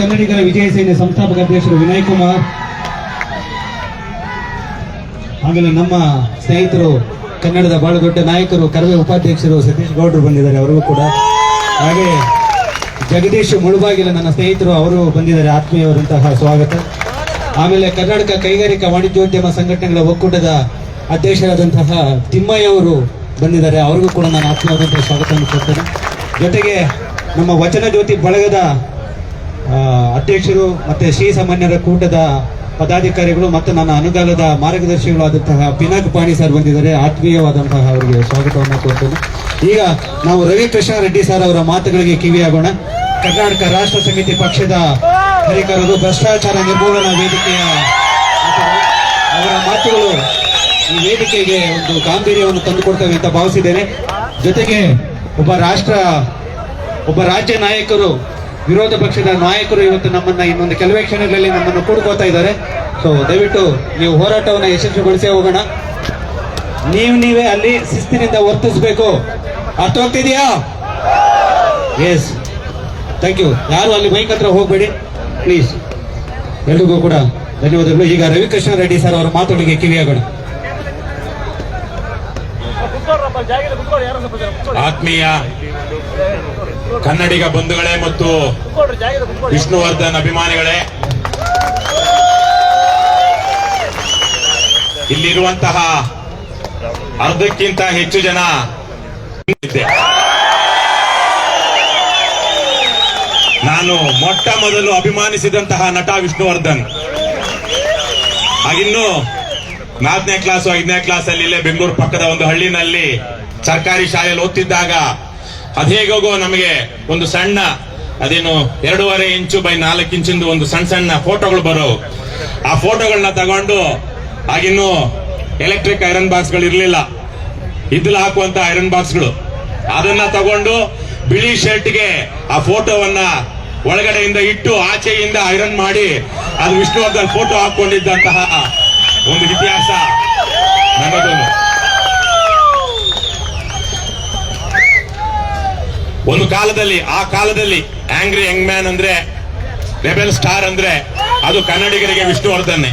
ಕನ್ನಡಿಗರ ವಿಜಯ ಸೇನೆ ಸಂಸ್ಥಾಪಕ ಅಧ್ಯಕ್ಷರು ವಿನಯ್ ಕುಮಾರ್. ಆಮೇಲೆ ನಮ್ಮ ಸ್ನೇಹಿತರು ಕನ್ನಡದ ಬಹಳ ದೊಡ್ಡ ನಾಯಕರು, ಕರವೇ ಉಪಾಧ್ಯಕ್ಷರು ಸತೀಶ್ ಗೌಡರು ಬಂದಿದ್ದಾರೆ, ಅವರಿಗೂ ಕೂಡ. ಹಾಗೆ ಜಗದೀಶ್ ಮುಳುಬಾಗಿಲ ನನ್ನ ಸ್ನೇಹಿತರು, ಅವರು ಬಂದಿದ್ದಾರೆ ಆತ್ಮೀಯವಾದಂತಹ ಸ್ವಾಗತ. ಆಮೇಲೆ ಕರ್ನಾಟಕ ಕೈಗಾರಿಕಾ ವಾಣಿಜ್ಯೋದ್ಯಮ ಸಂಘಟನೆಗಳ ಒಕ್ಕೂಟದ ಅಧ್ಯಕ್ಷರಾದಂತಹ ತಿಮ್ಮಯ್ಯ ಅವರು ಬಂದಿದ್ದಾರೆ, ಅವ್ರಿಗೂ ಕೂಡ ನಾನು ಆತ್ಮೀಯವಾದಂತಹ ಸ್ವಾಗತವನ್ನು ಕೊಡ್ತೇನೆ. ಜೊತೆಗೆ ನಮ್ಮ ವಚನ ಜ್ಯೋತಿ ಬಳಗದ ಅಧ್ಯಕ್ಷರು ಮತ್ತು ಶ್ರೀ ಸಾಮಾನ್ಯರ ಕೂಟದ ಪದಾಧಿಕಾರಿಗಳು ಮತ್ತು ನನ್ನ ಅನುಗಾಲದ ಮಾರ್ಗದರ್ಶಿಗಳು ಆದಂತಹ ಪಿನಾಕ್ ಪಾಣಿ ಸರ್ ಬಂದಿದ್ದಾರೆ. ಆತ್ಮೀಯವಾದಂತಹ ಅವರಿಗೆ ಸ್ವಾಗತವನ್ನು ಕೊಡ್ತೇನೆ ಈಗ ನಾವು ರವಿ ಕೃಷ್ಣ ರೆಡ್ಡಿ ಸರ್ ಅವರ ಮಾತುಗಳಿಗೆ ಕಿವಿಯಾಗೋಣ. ಕರ್ನಾಟಕ ರಾಷ್ಟ್ರ ಸಮಿತಿ ಪಕ್ಷದ ಹರಿಕರರು ಭ್ರಷ್ಟಾಚಾರ ನಿರ್ಮೂಲನಾ ವೇದಿಕೆಯ ಅವರ ಮಾತುಗಳು ಈ ವೇದಿಕೆಗೆ ಒಂದು ಗಾಂಭೀರ್ಯವನ್ನು ತಂದುಕೊಡ್ತವೆ ಅಂತ ಭಾವಿಸಿದ್ದೇನೆ. ಜೊತೆಗೆ ಒಬ್ಬ ರಾಷ್ಟ್ರ, ಒಬ್ಬ ರಾಜ್ಯ ನಾಯಕರು ವಿರೋಧ ಪಕ್ಷದ ನಾಯಕರು ಇವತ್ತು ನಮ್ಮನ್ನ ಇನ್ನೊಂದು ಕೆಲವೇ ಕ್ಷಣಗಳಲ್ಲಿ ನಮ್ಮನ್ನು ಕೂಡ್ಕೋತಾ ಇದ್ದಾರೆ. ಸೊ ದಯವಿಟ್ಟು ನೀವು ಹೋರಾಟವನ್ನು ಯಶಸ್ವಿಗೊಳಿಸೇ ಹೋಗೋಣ. ನೀವು ನೀವೇ ಅಲ್ಲಿ ಶಿಸ್ತಿನಿಂದ ವರ್ತಿಸಬೇಕು. ಅರ್ಥ ಹೋಗ್ತಿದ್ಯಾ ಎಸ್ ಥ್ಯಾಂಕ್ ಯು ಯಾರು ಅಲ್ಲಿ ಮೈಕ್ ಹತ್ರ ಹೋಗ್ಬೇಡಿ. ಪ್ಲೀಸ್ ಎಲ್ರಿಗೂ ಕೂಡ ಧನ್ಯವಾದಗಳು. ಈಗ ರವಿಕೃಷ್ಣ ರೆಡ್ಡಿ ಸರ್ ಅವರ ಮಾತುಗಳಿಗೆ ಕಿವಿಯಾಗೋಣ. ಆತ್ಮೀಯ ಕನ್ನಡಿಗ ಬಂಧುಗಳೇ ಮತ್ತು ವಿಷ್ಣುವರ್ಧನ್ ಅಭಿಮಾನಿಗಳೇ ಇಲ್ಲಿರುವಂತಹ ಅರ್ಧಕ್ಕಿಂತ ಹೆಚ್ಚು ಜನ. ನಾನು ಮೊಟ್ಟ ಮೊದಲು ಅಭಿಮಾನಿಸಿದಂತಹ ನಟ ವಿಷ್ಣುವರ್ಧನ್. ಆಗಿನ್ನು ನಾಲ್ಕನೇ ಕ್ಲಾಸ್ ಐದನೇ ಕ್ಲಾಸ್ ಅಲ್ಲಿ ಇಲ್ಲೇ ಬೆಂಗಳೂರು ಪಕ್ಕದ ಒಂದು ಹಳ್ಳಿನಲ್ಲಿ ಸರ್ಕಾರಿ ಶಾಲೆಯಲ್ಲಿ ಓದ್ತಿದ್ದಾಗ ಅದೇಗೋಗೋ ನಮಗೆ ಒಂದು ಸಣ್ಣ, ಅದೇನು ಎರಡೂವರೆ ಇಂಚು ಬೈ ನಾಲ್ಕು ಇಂಚಿಂದು ಒಂದು ಸಣ್ಣ ಸಣ್ಣ ಫೋಟೋಗಳು ಬರೋ ಆ ಫೋಟೋಗಳನ್ನ ತಗೊಂಡು ಆಗಿನ್ನು ಎಲೆಕ್ಟ್ರಿಕ್ ಐರನ್ ಬಾಕ್ಸ್ಗಳು ಇರಲಿಲ್ಲ. ಇದ್ಲು ಹಾಕುವಂತ ಐರನ್ ಬಾಕ್ಸ್ಗಳು ಅದನ್ನ ತಗೊಂಡು ಬಿಳಿ ಶರ್ಟ್ಗೆ ಆ ಫೋಟೋವನ್ನ ಒಳಗಡೆಯಿಂದ ಇಟ್ಟು ಆಚೆಯಿಂದ ಐರನ್ ಮಾಡಿ ಅದು ವಿಷ್ಣುವರ್ಧನ್ ಫೋಟೋ ಹಾಕೊಂಡಿದ್ದಂತಹ ಒಂದು ಇತಿಹಾಸ ನನ್ನದೊಂದು. ಒಂದು ಕಾಲದಲ್ಲಿ, ಆ ಕಾಲದಲ್ಲಿ ಆಂಗ್ರಿ ಯಂಗ್ ಮ್ಯಾನ್ ಅಂದ್ರೆ, ರೆಬೆಲ್ ಸ್ಟಾರ್ ಅಂದ್ರೆ, ಅದು ಕನ್ನಡಿಗರಿಗೆ ವಿಷ್ಣುವರ್ಧನೆ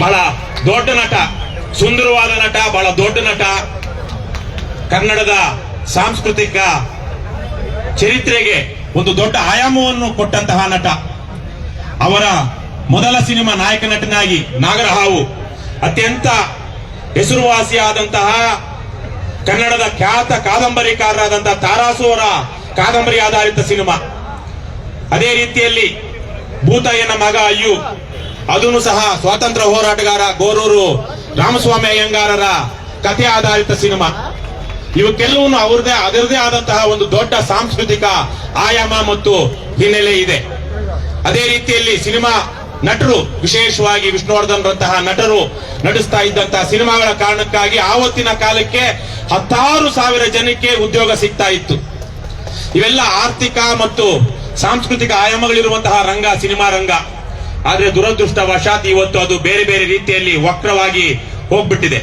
ಬಹಳ ದೊಡ್ಡ ನಟ, ಸುಂದರವಾದ ನಟ, ಬಹಳ ದೊಡ್ಡ ನಟ, ಕನ್ನಡದ ಸಾಂಸ್ಕೃತಿಕ ಚರಿತ್ರೆಗೆ ಒಂದು ದೊಡ್ಡ ಆಯಾಮವನ್ನು ಕೊಟ್ಟಂತಹ ನಟ. ಅವರ ಮೊದಲ ಸಿನಿಮಾ ನಾಯಕ ನಟನಾಗಿ ನಾಗರಹಾವು, ಅತ್ಯಂತ ಹೆಸರುವಾಸಿಯಾದಂತಹ ಕನ್ನಡದ ಖ್ಯಾತ ಕಾದಂಬರಿಕಾರರಾದಂತಹ ತಾರಾಸು ಕಾದಂಬರಿ ಆಧಾರಿತ ಸಿನಿಮಾ. ಅದೇ ರೀತಿಯಲ್ಲಿ ಭೂತಯ್ಯನ ಮಗ ಅಯ್ಯು ಅದನ್ನು ಸಹ ಸ್ವಾತಂತ್ರ್ಯ ಹೋರಾಟಗಾರ ಗೋರೂರು ರಾಮಸ್ವಾಮಿ ಅಯ್ಯಂಗಾರರ ಕಥೆ ಆಧಾರಿತ ಸಿನಿಮಾ. ಇವಕ್ಕೆಲ್ಲವನ್ನು ಅವರದೇ ಅದರದೇ ಆದಂತಹ ಒಂದು ದೊಡ್ಡ ಸಾಂಸ್ಕೃತಿಕ ಆಯಾಮ ಮತ್ತು ಹಿನ್ನೆಲೆ ಇದೆ. ಅದೇ ರೀತಿಯಲ್ಲಿ ಸಿನಿಮಾ ನಟರು, ವಿಶೇಷವಾಗಿ ವಿಷ್ಣುವರ್ಧನ್ ರಂತಹ ನಟರು ನಟಿಸ್ತಾ ಇದ್ದಂತಹ ಸಿನಿಮಾಗಳ ಕಾರಣಕ್ಕಾಗಿ ಆವತ್ತಿನ ಕಾಲಕ್ಕೆ ಹತ್ತಾರು ಸಾವಿರ ಜನಕ್ಕೆ ಉದ್ಯೋಗ ಸಿಗ್ತಾ ಇತ್ತು. ಇವೆಲ್ಲ ಆರ್ಥಿಕ ಮತ್ತು ಸಾಂಸ್ಕೃತಿಕ ಆಯಾಮಗಳಿರುವಂತಹ ರಂಗ, ಸಿನಿಮಾ ರಂಗ. ಆದ್ರೆ ದುರದೃಷ್ಟವಶಾತ್ ಇವತ್ತು ಅದು ಬೇರೆ ಬೇರೆ ರೀತಿಯಲ್ಲಿ ವಕ್ರವಾಗಿ ಹೋಗ್ಬಿಟ್ಟಿದೆ.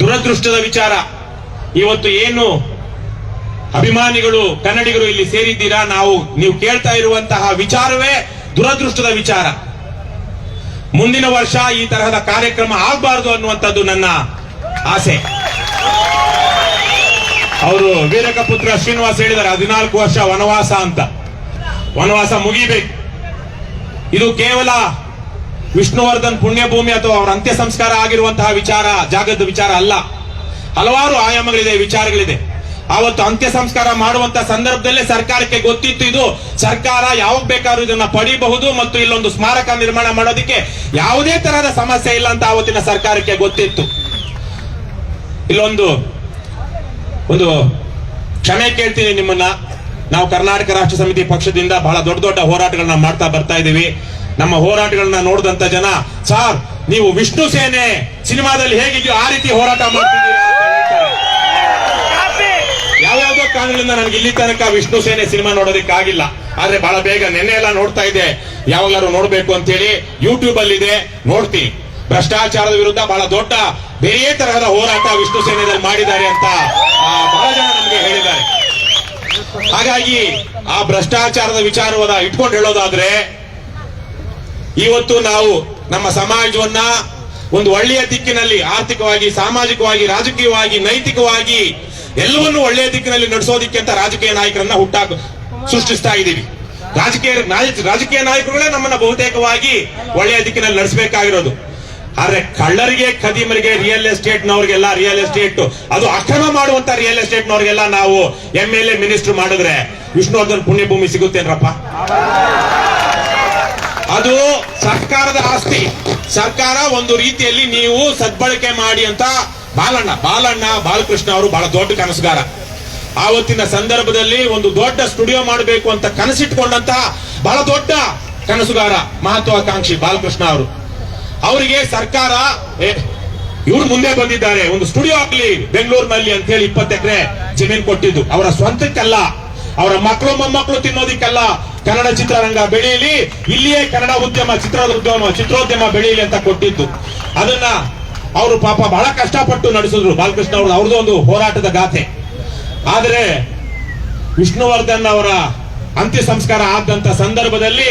ದುರದೃಷ್ಟದ ವಿಚಾರ. ಇವತ್ತು ಏನು ಅಭಿಮಾನಿಗಳು, ಕನ್ನಡಿಗರು ಇಲ್ಲಿ ಸೇರಿದ್ದೀರಾ ನಾವು, ನೀವು ಕೇಳ್ತಾ ಇರುವಂತಹ ವಿಚಾರವೇ ದುರದೃಷ್ಟದ ವಿಚಾರ. ಮುಂದಿನ ವರ್ಷ ಈ ತರಹದ ಕಾರ್ಯಕ್ರಮ ಆಗಬಾರದು ಅನ್ನುವಂಥದ್ದು ನನ್ನ ಆಸೆ. ಅವರು ವೀರಕ ಪುತ್ರ ಶ್ರೀನಿವಾಸ್ ಹೇಳಿದ್ದಾರೆ, ಹದಿನಾಲ್ಕು ವರ್ಷ ವನವಾಸ ಅಂತ. ವನವಾಸ ಮುಗಿಬೇಕು. ಇದು ಕೇವಲ ವಿಷ್ಣುವರ್ಧನ್ ಪುಣ್ಯಭೂಮಿ ಅಥವಾ ಅವರ ಅಂತ್ಯ ಸಂಸ್ಕಾರ ಆಗಿರುವಂತಹ ವಿಚಾರ, ಜಾಗದ ವಿಚಾರ ಅಲ್ಲ. ಹಲವಾರು ಆಯಾಮಗಳಿದೆ, ವಿಚಾರಗಳಿದೆ. ಆವತ್ತು ಅಂತ್ಯ ಸಂಸ್ಕಾರ ಮಾಡುವಂತ ಸಂದರ್ಭದಲ್ಲೇ ಸರ್ಕಾರಕ್ಕೆ ಗೊತ್ತಿತ್ತು ಇದು. ಸರ್ಕಾರ ಯಾವಾಗ ಬೇಕಾದ್ರೂ ಇದನ್ನ ಪಡಿಬಹುದು ಮತ್ತು ಇಲ್ಲೊಂದು ಸ್ಮಾರಕ ನಿರ್ಮಾಣ ಮಾಡೋದಕ್ಕೆ ಯಾವುದೇ ತರಹದ ಸಮಸ್ಯೆ ಇಲ್ಲ ಅಂತ ಆವತ್ತಿನ ಸರ್ಕಾರಕ್ಕೆ ಗೊತ್ತಿತ್ತು. ಇಲ್ಲೊಂದು, ಒಂದು ಕ್ಷಮೆ ಕೇಳ್ತೀನಿ ನಿಮ್ಮನ್ನ. ನಾವು ಕರ್ನಾಟಕ ರಾಷ್ಟ್ರ ಸಮಿತಿ ಪಕ್ಷದಿಂದ ಬಹಳ ದೊಡ್ಡ ದೊಡ್ಡ ಹೋರಾಟಗಳನ್ನ ಮಾಡ್ತಾ ಬರ್ತಾ ಇದೀವಿ ನಮ್ಮ ಹೋರಾಟಗಳನ್ನ ನೋಡಿದಂತ ಜನ, ಸಾರ್, ನೀವು ವಿಷ್ಣು ಸೇನೆ ಸಿನಿಮಾದಲ್ಲಿ ಹೇಗಿದ್ಯೋ ಆ ರೀತಿ ಹೋರಾಟ ಮಾಡ್ತಿದ್ದೀರಾ? ಕಾರಣಗಳಿಂದ ನನಗೆ ಇಲ್ಲಿ ತನಕ ವಿಷ್ಣು ಸೇನೆ ಸಿನಿಮಾ ನೋಡೋದಕ್ಕಾಗಿಲ್ಲ. ಆದ್ರೆ ಬಹಳ ಬೇಗ ನಿನ್ನೆ ಎಲ್ಲ ನೋಡ್ತಾ ಇದ್ದೆ. ಯಾವಾಗಾರು ನೋಡ್ಬೇಕು ಅಂತ ಹೇಳಿ ಯೂಟ್ಯೂಬ್ ಅಲ್ಲಿ ಇದೆ ನೋಡ್ತೀನಿ. ಭ್ರಷ್ಟಾಚಾರದ ವಿರುದ್ಧ ಬಹಳ ದೊಡ್ಡ, ಬೇರೆ ತರಹದ ಹೋರಾಟ ವಿಷ್ಣು ಸೇನೆಯಲ್ಲಿ ಮಾಡಿದ್ದಾರೆ ಅಂತ ಬಹಳ ಜನ ನಮಗೆ ಹೇಳಿದ್ದಾರೆ. ಹಾಗಾಗಿ ಆ ಭ್ರಷ್ಟಾಚಾರದ ವಿಚಾರವನ್ನ ಇಟ್ಕೊಂಡು ಹೇಳೋದಾದ್ರೆ, ಇವತ್ತು ನಾವು ನಮ್ಮ ಸಮಾಜವನ್ನ ಒಂದು ಒಳ್ಳೆಯ ದಿಕ್ಕಿನಲ್ಲಿ ಆರ್ಥಿಕವಾಗಿ, ಸಾಮಾಜಿಕವಾಗಿ, ರಾಜಕೀಯವಾಗಿ, ನೈತಿಕವಾಗಿ ಎಲ್ಲವನ್ನೂ ಒಳ್ಳೆಯ ದಿಕ್ಕಿನಲ್ಲಿ ನಡೆಸೋದಿಕ್ಕೆ ಅಂತ ರಾಜಕೀಯ ನಾಯಕರನ್ನ ಹುಟ್ಟಾಕ ಸೃಷ್ಟಿಸ್ತಾ ಇದ್ದೀವಿ. ರಾಜಕೀಯ ರಾಜಕೀಯ ನಾಯಕರುಗಳೇ ನಮ್ಮನ್ನ ಬಹುತೇಕವಾಗಿ ಒಳ್ಳೆಯ ದಿಕ್ಕಿನಲ್ಲಿ ನಡೆಸಬೇಕಾಗಿರೋದು. ಆದ್ರೆ ಕಳ್ಳರಿಗೆ, ಖದೀಮರಿಗೆ ರಿಯಲ್ ಎಸ್ಟೇಟ್ ನವರಿಗೆಲ್ಲ ರಿಯಲ್ ಎಸ್ಟೇಟ್ ಅದು ಅಕ್ರಮ ಮಾಡುವಂತ ರಿಯಲ್ ಎಸ್ಟೇಟ್ನವ್ರಿಗೆಲ್ಲ ನಾವು ಎಂ ಎಲ್ ಎ ಮಿನಿಸ್ಟರ್ ಮಾಡಿದ್ರೆ ವಿಷ್ಣುವರ್ಧನ್ ಪುಣ್ಯಭೂಮಿ ಸಿಗುತ್ತೇನ್ರಪ್ಪ ಅದು ಸರ್ಕಾರದ ಆಸ್ತಿ. ಸರ್ಕಾರ ಒಂದು ರೀತಿಯಲ್ಲಿ ನೀವು ಸದ್ಬಳಕೆ ಮಾಡಿ ಅಂತ ಬಾಲಣ್ಣ ಬಾಲಣ್ಣ, ಬಾಲಕೃಷ್ಣ ಅವರು ಬಹಳ ದೊಡ್ಡ ಕನಸುಗಾರ. ಆವತ್ತಿನ ಸಂದರ್ಭದಲ್ಲಿ ಒಂದು ದೊಡ್ಡ ಸ್ಟುಡಿಯೋ ಮಾಡಬೇಕು ಅಂತ ಕನಸಿಟ್ಕೊಂಡಂತ ಬಹಳ ದೊಡ್ಡ ಕನಸುಗಾರ, ಮಹತ್ವಾಕಾಂಕ್ಷಿ ಬಾಲಕೃಷ್ಣ ಅವರು. ಅವರಿಗೆ ಸರ್ಕಾರ ಇವ್ರು ಮುಂದೆ ಬಂದಿದ್ದಾರೆ. ಒಂದು ಸ್ಟುಡಿಯೋ ಆಗ್ಲಿ, ಬೆಂಗಳೂರಿನಲ್ಲಿ ಅಂತ ಹೇಳಿ ಇಪ್ಪತ್ತು ಎಕರೆ ಜಮೀನ್ ಕೊಟ್ಟಿದ್ದು. ಅವರ ಸ್ವಂತಕ್ಕಲ್ಲ, ಅವರ ಮಕ್ಕಳು ಮೊಮ್ಮಕ್ಕಳು ತಿನ್ನೋದಿಕ್ಕಲ್ಲ. ಕನ್ನಡ ಚಿತ್ರರಂಗ ಬೆಳೆಯಲಿ, ಇಲ್ಲಿಯೇ ಕನ್ನಡ ಉದ್ಯಮ ಚಿತ್ರದ ಉದ್ಯಮ ಚಿತ್ರೋದ್ಯಮ ಬೆಳೆಯಲಿ ಅಂತ ಕೊಟ್ಟಿದ್ದು. ಅದನ್ನ ಅವರು ಪಾಪ ಬಹಳ ಕಷ್ಟಪಟ್ಟು ನಡೆಸಿದ್ರು. ಬಾಲಕೃಷ್ಣ ಅವರು ಅವ್ರದ್ದು ಒಂದು ಹೋರಾಟದ ಗಾಥೆ. ಆದರೆ ವಿಷ್ಣುವರ್ಧನ್ ಅವರ ಅಂತ್ಯ ಸಂಸ್ಕಾರ ಆದಂತ ಸಂದರ್ಭದಲ್ಲಿ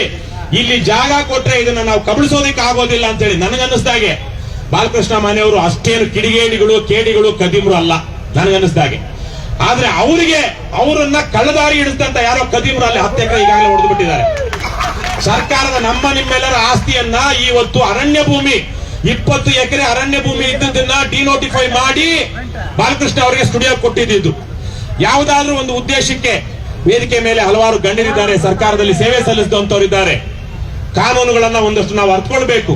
ಇಲ್ಲಿ ಜಾಗ ಕೊಟ್ರೆ ಇದನ್ನ ನಾವು ಕಬಳಿಸೋದಿಕ್ಕೆ ಆಗೋದಿಲ್ಲ ಅಂತ ಹೇಳಿ ನನಗನ್ನಿಸ್ದಾಗೆ ಬಾಲಕೃಷ್ಣ ಮನೆಯವರು ಅಷ್ಟೇನು ಕಿಡಿಗೇಡಿಗಳು, ಕೇಡಿಗಳು, ಕದಿಮರು ಅಲ್ಲ ನನಗನ್ನಿಸ್ದಾಗೆ ಆದ್ರೆ ಅವರಿಗೆ ಅವರನ್ನ ಕಳ್ಳದಾರಿ ಹಿಡಿದಂತ ಯಾರೋ ಕದಿಮರು ಅಲ್ಲಿ ಹತ್ತೆ ಕೈ ಈಗಾಗಲೇ ಹೊಡೆದು ಬಿಟ್ಟಿದ್ದಾರೆ ಸರ್ಕಾರದ ನಮ್ಮ ನಿಮ್ಮೆಲ್ಲರ ಆಸ್ತಿಯನ್ನ ಇವತ್ತು ಅರಣ್ಯ ಭೂಮಿ ಇಪ್ಪತ್ತು ಎಕರೆ ಅರಣ್ಯ ಭೂಮಿ ಇದ್ದದನ್ನ ಡಿನೋಟಿಫೈ ಮಾಡಿ ಬಾಲಕೃಷ್ಣ ಅವರಿಗೆ ಸ್ಟುಡಿಯೋ ಕೊಟ್ಟಿದ್ದು. ಯಾವುದಾದ್ರೂ ಒಂದು ಉದ್ದೇಶಕ್ಕೆ ವೇದಿಕೆ ಮೇಲೆ ಹಲವಾರು ಗಣ್ಯರಿದ್ದಾರೆ, ಸರ್ಕಾರದಲ್ಲಿ ಸೇವೆ ಸಲ್ಲಿಸಿದಂತವರಿದ್ದಾರೆ. ಕಾನೂನುಗಳನ್ನ ಒಂದಷ್ಟು ನಾವು ಅರ್ಥಕೊಳ್ಬೇಕು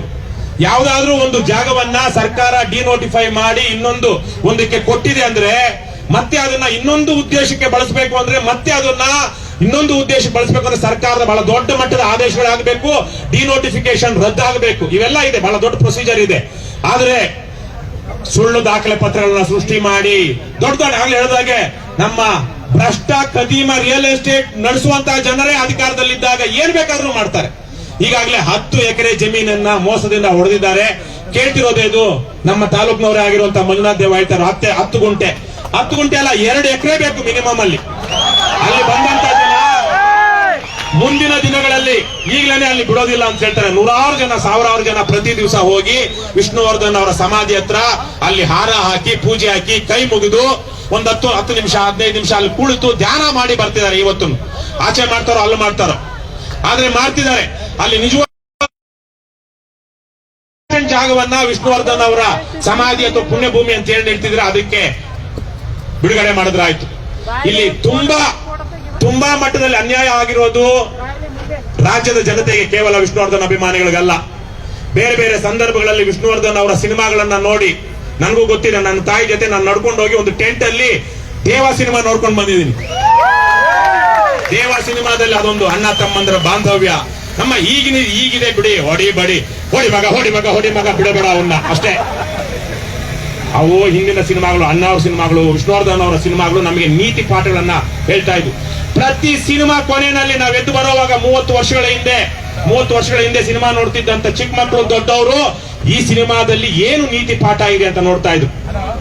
ಯಾವುದಾದ್ರೂ ಒಂದು ಜಾಗವನ್ನ ಸರ್ಕಾರ ಡಿನೋಟಿಫೈ ಮಾಡಿ ಇನ್ನೊಂದು ಒಂದಕ್ಕೆ ಕೊಟ್ಟಿದೆ ಅಂದ್ರೆ ಮತ್ತೆ ಅದನ್ನ ಇನ್ನೊಂದು ಉದ್ದೇಶಕ್ಕೆ ಬಳಸಬೇಕು ಅಂದ್ರೆ ಮತ್ತೆ ಅದನ್ನ ಇನ್ನೊಂದು ಉದ್ದೇಶ ಬಳಸಬೇಕು ಅಂದ್ರೆ ಸರ್ಕಾರದ ಬಹಳ ದೊಡ್ಡ ಮಟ್ಟದ ಆದೇಶಗಳಾಗಬೇಕು ಡಿನೋಟಿಫಿಕೇಶನ್ ರದ್ದಾಗಬೇಕು. ಇವೆಲ್ಲ ಇದೆ, ಬಹಳ ದೊಡ್ಡ ಪ್ರೊಸೀಜರ್ ಇದೆ. ಆದ್ರೆ ಸುಳ್ಳು ದಾಖಲೆ ಪತ್ರಗಳನ್ನ ಸೃಷ್ಟಿ ಮಾಡಿ, ದೊಡ್ಡ ದೊಡ್ಡ ಆಗ್ಲೇ ಹೇಳಿದಾಗೆ ನಮ್ಮ ಭ್ರಷ್ಟ ಕದೀಮ ರಿಯಲ್ ಎಸ್ಟೇಟ್ ನಡೆಸುವಂತಹ ಜನರೇ ಅಧಿಕಾರದಲ್ಲಿದ್ದಾಗ ಏನ್ ಬೇಕಾದ್ರೂ ಮಾಡ್ತಾರೆ. ಈಗಾಗಲೇ ಹತ್ತು ಎಕರೆ ಜಮೀನನ್ನ ಮೋಸದಿಂದ ಹೊಡೆದಿದ್ದಾರೆ. ಕೇಳ್ತಿರೋದೇ ಇದು ನಮ್ಮ ತಾಲೂಕಿನವರೇ ಆಗಿರುವಂತಹ ಮಂಜುನಾಥ್ ದೇವ ಹೇಳ್ತಾರೆ ಹತ್ತೆ ಹತ್ತು ಗುಂಟೆ. ಹತ್ತು ಗುಂಟೆ ಅಲ್ಲ, ಎರಡು ಎಕರೆ ಬೇಕು ಮಿನಿಮಮ್ ಅಲ್ಲಿ. ಅಲ್ಲಿ ಬಂದಂತ ಮುಂದಿನ ದಿನಗಳಲ್ಲಿ ಈಗಲೇ ಅಲ್ಲಿ ಬಿಡೋದಿಲ್ಲ ಅಂತ ಹೇಳ್ತಾರೆ. ನೂರಾರು ಜನ, ಸಾವಿರಾರು ಜನ ಪ್ರತಿ ದಿವಸ ಹೋಗಿ ವಿಷ್ಣುವರ್ಧನ್ ಅವರ ಸಮಾಧಿ ಹತ್ರ ಅಲ್ಲಿ ಹಾರ ಹಾಕಿ, ಪೂಜೆ ಹಾಕಿ ಕೈ ಮುಗಿದು ಒಂದ್ ಹತ್ತು ಹತ್ತು ನಿಮಿಷ, ಹದಿನೈದು ನಿಮಿಷ ಅಲ್ಲಿ ಕುಳಿತು ಧ್ಯಾನ ಮಾಡಿ ಬರ್ತಿದ್ದಾರೆ ಇವತ್ತು ಆಚೆ ಮಾಡ್ತಾರೋ, ಅಲ್ಲಿ ಮಾಡ್ತಾರೋ. ಆದ್ರೆ ಮಾಡ್ತಿದ್ದಾರೆ. ಅಲ್ಲಿ ನಿಜವಾದ ಜಾಗವನ್ನ ವಿಷ್ಣುವರ್ಧನ್ ಅವರ ಸಮಾಧಿ ಅಥವಾ ಪುಣ್ಯಭೂಮಿ ಅಂತ ಹೇಳಿ ಹೇಳ್ತಿದ್ರೆ ಅದಕ್ಕೆ ಬಿಡುಗಡೆ ಮಾಡಿದ್ರಾಯ್ತು. ಇಲ್ಲಿ ತುಂಬಾ ತುಂಬಾ ಮಟ್ಟದಲ್ಲಿ ಅನ್ಯಾಯ ಆಗಿರೋದು ರಾಜ್ಯದ ಜನತೆಗೆ ಕೇವಲ ವಿಷ್ಣುವರ್ಧನ್ ಅಭಿಮಾನಿಗಳಿಗಲ್ಲ. ಬೇರೆ ಬೇರೆ ಸಂದರ್ಭಗಳಲ್ಲಿ ವಿಷ್ಣುವರ್ಧನ್ ಅವರ ಸಿನಿಮಾಗಳನ್ನ ನೋಡಿ ನನಗೂ ಗೊತ್ತಿಲ್ಲ ನನ್ನ ತಾಯಿ ಜೊತೆ ನಾನು ನಡ್ಕೊಂಡು ಹೋಗಿ ಒಂದು ಟೆಂಟ್ ಅಲ್ಲಿ ದೇವ ಸಿನಿಮಾ ನೋಡ್ಕೊಂಡು ಬಂದಿದ್ದೀನಿ. ದೇವ ಸಿನಿಮಾದಲ್ಲಿ ಅದೊಂದು ಅಣ್ಣ ತಮ್ಮಂದರ ಬಾಂಧವ್ಯ. ನಮ್ಮ ಈಗಿನ ಈಗಿದೆ ಬಿಡಿ, ಹೊಡಿ ಬಡಿ. ಹೊಡಿ ಮಗ ಹೊಡಿ ಮಗ ಹೊಡಿ ಮಗ, ಬಿಡಬೇಡ ಅವನ್ನ ಅಷ್ಟೇ. ಅವು ಹಿಂದಿನ ಸಿನಿಮಾಗಳು ಅಣ್ಣ ಅವ್ರ ಸಿನಿಮಾಗಳು ವಿಷ್ಣುವರ್ಧನ್ ಅವರ ಸಿನಿಮಾಗಳು ನಮಗೆ ನೀತಿ ಪಾಠಗಳನ್ನ ಹೇಳ್ತಾ ಇದ್ವು. ಪ್ರತಿ ಸಿನಿಮಾ ಕೊನೆಯಲ್ಲಿ ನಾವ್ ಎದ್ದು ಬರುವಾಗ ಮೂವತ್ತು ವರ್ಷಗಳ ಹಿಂದೆ ಮೂವತ್ತು ವರ್ಷಗಳ ಹಿಂದೆ ಸಿನಿಮಾ ನೋಡ್ತಿದ್ದಂತ ಚಿಕ್ಕ ಮಕ್ಕಳು ದೊಡ್ಡವರು ಈ ಸಿನಿಮಾದಲ್ಲಿ ಏನು ನೀತಿ ಪಾಠ ಇದೆ ಅಂತ ನೋಡ್ತಾ ಇದ್ರು.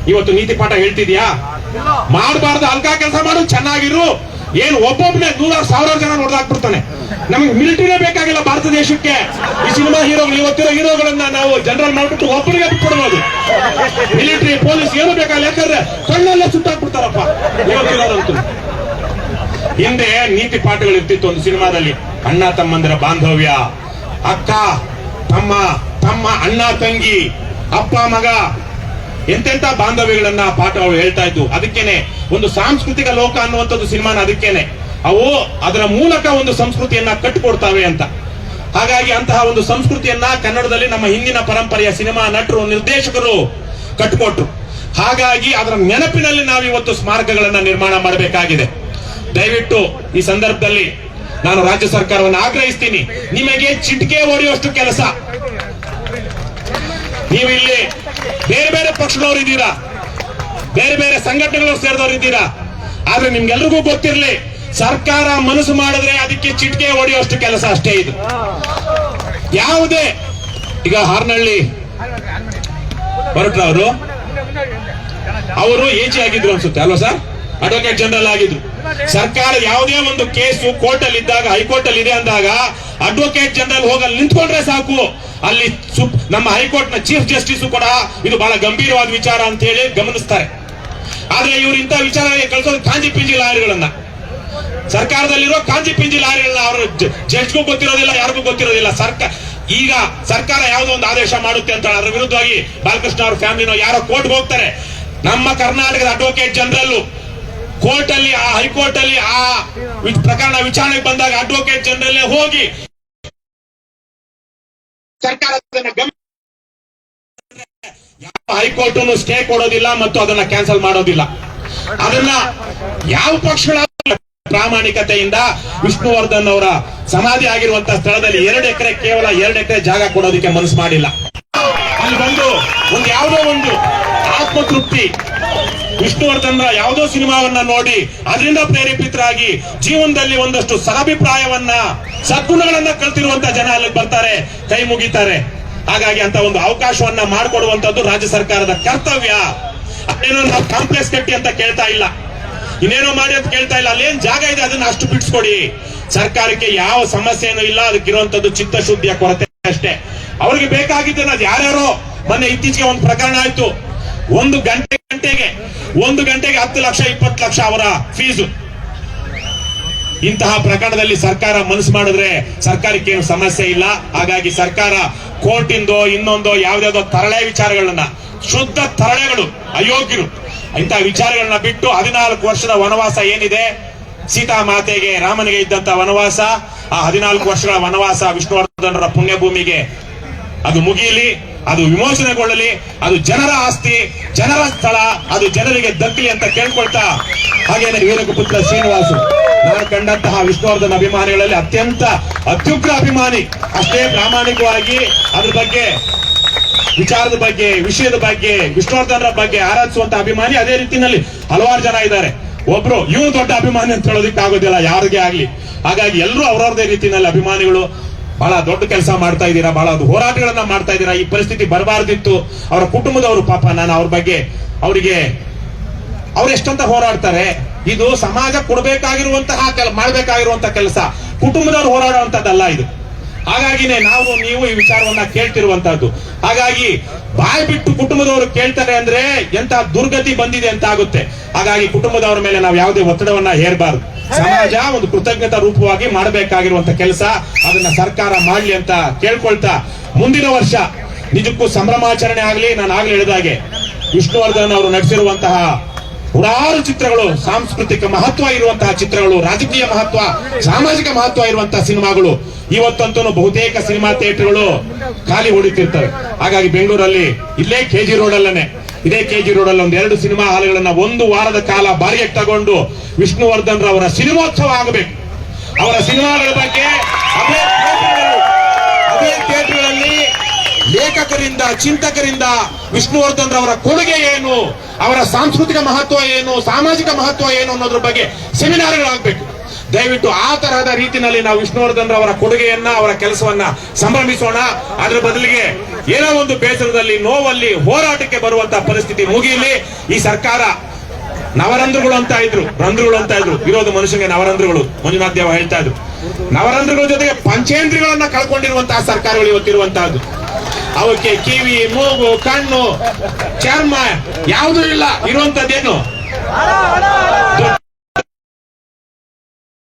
ಇವತ್ತು ನೀತಿ ಪಾಠ ಹೇಳ್ತಿದ್ಯಾ? ಮಾಡಬಾರ್ದು ಅಲ್ಕಾ ಕೆಲಸ ಮಾಡು ಚೆನ್ನಾಗಿರು. ಏನು ಒಬ್ಬೊಬ್ಬನೇ ನೂರಾರು ಸಾವಿರಾರು ಜನ ನಮಗೆ ಮಿಲಿಟರಿನೇ ಬೇಕಾಗಿಲ್ಲ ಭಾರತ ದೇಶಕ್ಕೆ. ಈ ಸಿನಿಮಾ ಹೀರೋಗಳು, ಇವತ್ತಿರೋ ಹೀರೋಗಳನ್ನ ನಾವು ಜನರಲ್ ಮಾಡ್ಬಿಟ್ಟು ಒಬ್ಬರಿಗೆ ಬಿಟ್ಬಿಡ್ಬೋದು ಮಿಲಿಟರಿ ಪೊಲೀಸ್ ಏನು ಬೇಕಾಗಲ್ಲ ಯಾಕಂದ್ರೆ ಕಣ್ಣೆಲ್ಲ ಸುಟ್ಟಾಕ್ಬಿಡ್ತಾರಪ್ಪ ಇವತ್ತಿರೋರಂತೂ ಹಿಂದೆ ನೀತಿ ಪಾಠಗಳು ಇರ್ತಿತ್ತು ಒಂದು ಸಿನಿಮಾದಲ್ಲಿ. ಅಣ್ಣ, ತಮ್ಮಂದಿರ ಬಾಂಧವ್ಯ, ಅಕ್ಕ, ತಮ್ಮ ತಮ್ಮ ಅಣ್ಣ, ತಂಗಿ, ಅಪ್ಪ, ಮಗ. ಎಂತೆಂತ ಬಾಂಧವ್ಯಗಳನ್ನ ಪಾಠಗಳು ಹೇಳ್ತಾ ಇದ್ದು ಅದಕ್ಕೇನೆ ಒಂದು ಸಾಂಸ್ಕೃತಿಕ ಲೋಕ ಅನ್ನುವಂಥದ್ದು ಸಿನಿಮಾನ ಅದಕ್ಕೇನೆ. ಅವು ಅದರ ಮೂಲಕ ಒಂದು ಸಂಸ್ಕೃತಿಯನ್ನ ಕಟ್ಟಿಕೊಡ್ತಾವೆ ಅಂತ. ಹಾಗಾಗಿ ಅಂತಹ ಒಂದು ಸಂಸ್ಕೃತಿಯನ್ನ ಕನ್ನಡದಲ್ಲಿ ನಮ್ಮ ಹಿಂದಿನ ಪರಂಪರೆಯ ಸಿನಿಮಾ ನಟರು, ನಿರ್ದೇಶಕರು ಕಟ್ಟಿಕೊಟ್ರು ಹಾಗಾಗಿ ಅದರ ನೆನಪಿನಲ್ಲಿ ನಾವು ಇವತ್ತು ಸ್ಮಾರಕಗಳನ್ನ ನಿರ್ಮಾಣ ಮಾಡಬೇಕಾಗಿದೆ. ದಯವಿಟ್ಟು ಈ ಸಂದರ್ಭದಲ್ಲಿ ನಾನು ರಾಜ್ಯ ಸರ್ಕಾರವನ್ನು ಆಗ್ರಹಿಸ್ತೀನಿ. ನಿಮಗೆ ಚಿಟಿಕೆ ಹೊಡೆಯುವಷ್ಟು ಕೆಲಸ. ನೀವು ಇಲ್ಲಿ ಬೇರೆ ಬೇರೆ ಪಕ್ಷದವರು ಇದ್ದೀರಾ? ಬೇರೆ ಬೇರೆ ಸಂಘಟನೆಗಳು ಸೇರಿದವರು ಇದ್ದೀರಾ? ಆದ್ರೆ ನಿಮ್ಗೆಲ್ರಿಗೂ ಗೊತ್ತಿರಲಿ ಸರ್ಕಾರ ಮನಸ್ಸು ಮಾಡಿದ್ರೆ ಅದಕ್ಕೆ ಚಿಟಿಕೆ ಹೊಡೆಯುವಷ್ಟು ಕೆಲಸ ಅಷ್ಟೇ ಇದು. ಯಾವುದೇ, ಈಗ ಹಾರ್ನಳ್ಳಿ ಹೊರಟ್ರ ಅವರು ಅವರು ಎಜಿ ಆಗಿದ್ರು ಅನ್ಸುತ್ತೆ, ಅಲ್ವಾ ಸರ್? ಅಡ್ವೊಕೇಟ್ ಜನರಲ್ ಆಗಿದ್ರು. ಸರ್ಕಾರ ಯಾವುದೇ ಒಂದು ಕೇಸು ಕೋರ್ಟ್ ಅಲ್ಲಿ ಇದ್ದಾಗ ಹೈಕೋರ್ಟ್ ಅಲ್ಲಿ ಇದೆ ಅಂದಾಗ ಅಡ್ವೊಕೇಟ್ ಜನರಲ್ ಹೋಗಿ ಅಲ್ಲಿ ನಿಂತ್ಕೊಂಡ್ರೆ ಸಾಕು. ಅಲ್ಲಿ ನಮ್ಮ ಹೈಕೋರ್ಟ್ನ ಚೀಫ್ ಜಸ್ಟಿಸ್ ಕೂಡ ಇದು ಬಹಳ ಗಂಭೀರವಾದ ವಿಚಾರ ಅಂತ ಹೇಳಿ ಗಮನಿಸ್ತಾರೆ. ಆದ್ರೆ ಇವರು ಇಂಥ ವಿಚಾರ ಕಳಿಸೋದು ಕಾಂಜಿ ಪಿಂಜಿ ಲಾಯರ್ಗಳನ್ನ. ಸರ್ಕಾರದಲ್ಲಿರೋ ಕಾಂಜಿ ಪಿಂಜಿ ಲಾರಿಗಳನ್ನ ಅವರು ಜಡ್ಜ್ಗೂ ಗೊತ್ತಿರೋದಿಲ್ಲ, ಯಾರಿಗೂ ಗೊತ್ತಿರೋದಿಲ್ಲ. ಸರ್ಕಾರ ಈಗ ಸರ್ಕಾರ ಯಾವುದೋ ಒಂದು ಆದೇಶ ಮಾಡುತ್ತೆ ಅಂತ ಅದರ ವಿರುದ್ಧವಾಗಿ ಬಾಲಕೃಷ್ಣ ಅವ್ರ ಫ್ಯಾಮಿಲಿನೋ ಯಾರೋ ಕೋರ್ಟ್ಗೆ ಹೋಗ್ತಾರೆ. ನಮ್ಮ ಕರ್ನಾಟಕದ ಅಡ್ವೊಕೇಟ್ ಜನರಲ್ ಕೋರ್ಟ್ ಅಲ್ಲಿ ಆ ಹೈಕೋರ್ಟ್ ಅಲ್ಲಿ ಆ ಪ್ರಕರಣ ವಿಚಾರಣೆಗೆ ಬಂದಾಗ ಅಡ್ವೊಕೇಟ್ ಜನರಲ್ ಹೋಗಿ ಸರ್ಕಾರ ಯಾವ ಹೈಕೋರ್ಟ್ ಸ್ಟೇ ಕೊಡೋದಿಲ್ಲ ಮತ್ತು ಅದನ್ನ ಕ್ಯಾನ್ಸಲ್ ಮಾಡೋದಿಲ್ಲ. ಅದನ್ನ ಯಾವ ಪಕ್ಷಗಳ ಪ್ರಾಮಾಣಿಕತೆಯಿಂದ ವಿಷ್ಣುವರ್ಧನ್ ಅವರ ಸಮಾಧಿ ಆಗಿರುವಂತಹ ಸ್ಥಳದಲ್ಲಿ ಎರಡು ಎಕರೆ ಕೇವಲ ಎರಡು ಎಕರೆ ಜಾಗ ಕೊಡೋದಕ್ಕೆ ಮನಸ್ಸು ಮಾಡಿಲ್ಲ. ಅಲ್ಲಿ ಬಂದು ಒಂದು ಯಾವುದೋ ಒಂದು ಆತ್ಮತೃಪ್ತಿ ವಿಷ್ಣುವರ್ಧನ್ ಯಾವುದೋ ಸಿನಿಮಾವನ್ನ ನೋಡಿ ಅದರಿಂದ ಪ್ರೇರೇಪಿತರಾಗಿ ಜೀವನದಲ್ಲಿ ಒಂದಷ್ಟು ಸಹಾಭಿಪ್ರಾಯವನ್ನ, ಸದ್ಗುಣಗಳನ್ನ ಕಲ್ತಿರುವಂತ ಜನ ಅಲ್ಲಿ ಬರ್ತಾರೆ, ಕೈ ಮುಗಿತಾರೆ. ಹಾಗಾಗಿ ಅಂತ ಒಂದು ಅವಕಾಶವನ್ನ ಮಾಡಿಕೊಡುವಂತದ್ದು ರಾಜ್ಯ ಸರ್ಕಾರದ ಕರ್ತವ್ಯ. ಅದೇನೋ ನಾವು ಕಾಂಪ್ಲೆಕ್ಸ್ ಕಟ್ಟಿ ಅಂತ ಕೇಳ್ತಾ ಇಲ್ಲ. ಇನ್ನೇನೋ ಮಾಡಿ ಅಂತ ಕೇಳ್ತಾ ಇಲ್ಲ. ಅಲ್ಲೇನ್ ಜಾಗ ಇದೆ, ಅದನ್ನ ಅಷ್ಟು ಬಿಡಿಸ್ಕೊಡಿ. ಸರ್ಕಾರಕ್ಕೆ ಯಾವ ಸಮಸ್ಯೆನೂ ಇಲ್ಲ ಅದಕ್ಕಿರುವಂತದ್ದು ಚಿತ್ತಶುದ್ಧಿಯ ಕೊರತೆ ಅಷ್ಟೇ. ಅವ್ರಿಗೆ ಬೇಕಾಗಿದ್ದನ್ನ ಯಾರ್ಯಾರೋ ಮೊನ್ನೆ ಇತ್ತೀಚೆಗೆ ಒಂದು ಪ್ರಕರಣ ಆಯ್ತು. ಒಂದು ಗಂಟೆ ಗಂಟೆಗೆ, ಒಂದು ಗಂಟೆಗೆ ಹತ್ತು ಲಕ್ಷ, ಇಪ್ಪತ್ತು ಲಕ್ಷ ಅವರ ಫೀಸು. ಇಂತಹ ಪ್ರಕರಣದಲ್ಲಿ ಸರ್ಕಾರ ಮನಸ್ಸು ಮಾಡಿದ್ರೆ ಸರ್ಕಾರಕ್ಕೆ ಏನು ಸಮಸ್ಯೆ ಇಲ್ಲ. ಹಾಗಾಗಿ ಸರ್ಕಾರ ಕೋರ್ಟಿಂದೋ ಇನ್ನೊಂದೋ ಯಾವ್ದಾವ್ದೋ ತರಳೆ ವಿಚಾರಗಳನ್ನ, ಶುದ್ಧ ತರಳೆಗಳು, ಅಯೋಗ್ಯರು ಇಂತಹ ವಿಚಾರಗಳನ್ನ ಬಿಟ್ಟು ಹದಿನಾಲ್ಕು ವರ್ಷದ ವನವಾಸ ಏನಿದೆ? ಸೀತಾ ಮಾತೆಗೆ, ರಾಮನಿಗೆ ಇದ್ದಂತ ವನವಾಸ, ಆ ಹದಿನಾಲ್ಕು ವರ್ಷಗಳ ವನವಾಸ ವಿಷ್ಣುವರ್ಧನರ ಪುಣ್ಯಭೂಮಿಗೆ ಅದು ಮುಗಿಯಲಿ, ಅದು ವಿಮೋಚನೆಗೊಳ್ಳಲಿ, ಅದು ಜನರ ಆಸ್ತಿ, ಜನರ ಸ್ಥಳ, ಅದು ಜನರಿಗೆ ದಕ್ಕಲಿ ಅಂತ ಕೇಳ್ಕೊಳ್ತಾ ಹಾಗೇನೆ ವೀರಕಪುತ್ರ ಶ್ರೀನಿವಾಸು, ನಾನು ಕಂಡಂತಹ ವಿಷ್ಣುವರ್ಧನ ಅಭಿಮಾನಿಗಳಲ್ಲಿ ಅತ್ಯಂತ ಅತ್ಯುಗ್ರ ಅಭಿಮಾನಿ. ಅಷ್ಟೇ ಪ್ರಾಮಾಣಿಕವಾಗಿ ಅದ್ರ ಬಗ್ಗೆ ವಿಚಾರದ ಬಗ್ಗೆ, ವಿಷಯದ ಬಗ್ಗೆ, ವಿಷ್ಣುವರ್ಧನರ ಬಗ್ಗೆ ಆರಾಧಿಸುವಂತ ಅಭಿಮಾನಿ ಅದೇ ರೀತಿಯಲ್ಲಿ ಹಲವಾರು ಜನ ಇದ್ದಾರೆ. ಒಬ್ರು, ಇವನು ದೊಡ್ಡ ಅಭಿಮಾನಿ ಅಂತ ಹೇಳೋದಕ್ಕೆ ಆಗೋದಿಲ್ಲ, ಯಾರಿಗೆ ಆಗ್ಲಿ. ಹಾಗಾಗಿ ಎಲ್ಲರೂ ಅವ್ರವ್ರದೇ ರೀತಿಯಲ್ಲಿ ಅಭಿಮಾನಿಗಳು ಬಹಳ ದೊಡ್ಡ ಕೆಲಸ ಮಾಡ್ತಾ ಇದ್ದೀರಾ, ಬಹಳ ಹೋರಾಟಗಳನ್ನ ಮಾಡ್ತಾ ಇದ್ದೀರಾ, ಈ ಪರಿಸ್ಥಿತಿ ಬರಬಾರ್ದಿತ್ತು. ಅವರ ಕುಟುಂಬದವರು ಪಾಪ ನಾನು ಅವ್ರ ಬಗ್ಗೆ ಅವರಿಗೆ ಅವ್ರು ಎಷ್ಟಂತ ಹೋರಾಡ್ತಾರೆ, ಇದು ಸಮಾಜ ಕೊಡಬೇಕಾಗಿರುವಂತಹ ಮಾಡಬೇಕಾಗಿರುವಂತಹ ಕೆಲಸ. ಕುಟುಂಬದವ್ರು ಹೋರಾಡುವಂತದ್ದಲ್ಲ ಇದು. ಹಾಗಾಗಿನೇ ನಾವು ನೀವು ಈ ವಿಚಾರವನ್ನ ಕೇಳ್ತಿರುವಂತಹದ್ದು. ಹಾಗಾಗಿ ಬಾಯಿ ಬಿಟ್ಟು ಕುಟುಂಬದವರು ಕೇಳ್ತಾರೆ ಅಂದ್ರೆ ಎಂತ ದುರ್ಗತಿ ಬಂದಿದೆ ಅಂತ ಆಗುತ್ತೆ. ಹಾಗಾಗಿ ಕುಟುಂಬದವರ ಮೇಲೆ ನಾವು ಯಾವುದೇ ಒತ್ತಡವನ್ನ ಹೇರಬಾರದು. ಸಮಾಜ ಒಂದು ಕೃತಜ್ಞತಾ ರೂಪವಾಗಿ ಮಾಡಬೇಕಾಗಿರುವಂತ ಕೆಲಸ ಅದನ್ನ ಸರ್ಕಾರ ಮಾಡ್ಲಿ ಅಂತ ಕೇಳ್ಕೊಳ್ತಾ ಮುಂದಿನ ವರ್ಷ ನಿಜಕ್ಕೂ ಸಂಭ್ರಮಾಚರಣೆ ಆಗಲಿ ನಾನು ಆಗ್ಲೇ ಹೇಳಿದಾಗೆ ವಿಷ್ಣುವರ್ಧನ್ ಅವರು ನಡೆಸಿರುವಂತಹ ನೂರಾರು ಚಿತ್ರಗಳು ಸಾಂಸ್ಕೃತಿಕ ಮಹತ್ವ ಇರುವಂತಹ ಚಿತ್ರಗಳು ರಾಜಕೀಯ ಮಹತ್ವ ಸಾಮಾಜಿಕ ಮಹತ್ವ ಇರುವಂತಹ ಸಿನಿಮಾಗಳು ಇವತ್ತಂತೂ ಬಹುತೇಕ ಸಿನಿಮಾ ಥಿಯೇಟರ್ಗಳು ಖಾಲಿ ಹೊಡಿತಿರ್ತವೆ ಹಾಗಾಗಿ ಬೆಂಗಳೂರಲ್ಲಿ ಇಲ್ಲೇ ಕೆಜಿ ರೋಡ್ ಅಲ್ಲೇ ಇದೇ ಕೆಜಿ ರೋಡ್ ಅಲ್ಲಿ ಒಂದು ಎರಡು ಸಿನಿಮಾ ಹಾಲ್ಗಳನ್ನ ಒಂದು ವಾರದ ಕಾಲ ಬಾರಿಗೆ ತಗೊಂಡು ವಿಷ್ಣುವರ್ಧನ್ ರವರ ಸಿನಿಮೋತ್ಸವ ಆಗಬೇಕು. ಅವರ ಸಿನಿಮಾಗಳ ಬಗ್ಗೆ ಅದೇ ಲೇಖಕರಿಂದ, ಚಿಂತಕರಿಂದ ವಿಷ್ಣುವರ್ಧನ್ ರವರ ಕೊಡುಗೆ ಏನು, ಅವರ ಸಾಂಸ್ಕೃತಿಕ ಮಹತ್ವ ಏನು, ಸಾಮಾಜಿಕ ಮಹತ್ವ ಏನು ಅನ್ನೋದ್ರ ಬಗ್ಗೆ ಸೆಮಿನಾರ್ಗಳಾಗಬೇಕು. ದಯವಿಟ್ಟು ಆ ತರಹದ ರೀತಿಯಲ್ಲಿ ನಾವು ವಿಷ್ಣುವರ್ಧನ್ ಅವರ ಕೊಡುಗೆಯನ್ನ, ಅವರ ಕೆಲಸವನ್ನ ಸಂಭ್ರಮಿಸೋಣ. ಅದರ ಬದಲಿಗೆ ಏನೋ ಒಂದು ಬೇಸರದಲ್ಲಿ, ನೋವಲ್ಲಿ, ಹೋರಾಟಕ್ಕೆ ಬರುವಂತಹ ಪರಿಸ್ಥಿತಿ ಮುಗಿಯಲಿ. ಈ ಸರ್ಕಾರ ನವರಂಧ್ರಗಳು ಅಂತ ಇದ್ರು, ರಂಧ್ರಗಳು ಅಂತ ಇದ್ರು. ವಿರೋಧ ಮನುಷ್ಯನಿಗೆ ನವರಂಧ್ರಗಳು. ಮಂಜುನಾಥ ದೇವ ಹೇಳ್ತಾ ಇದ್ರು. ನವರಂಧ್ರಗಳ ಜೊತೆಗೆ ಪಂಚೇಂದ್ರಿಗಳನ್ನ ಕಳ್ಕೊಂಡಿರುವಂತಹ ಸರ್ಕಾರಗಳು ಇವತ್ತಿರುವಂತಹದ್ದು. ಅವಕ್ಕೆ ಕಿವಿ, ಮೂಗು, ಕಣ್ಣು, ಚರ್ಮ ಯಾವುದೂ ಇಲ್ಲ. ಇರುವಂತದ್ದೇನು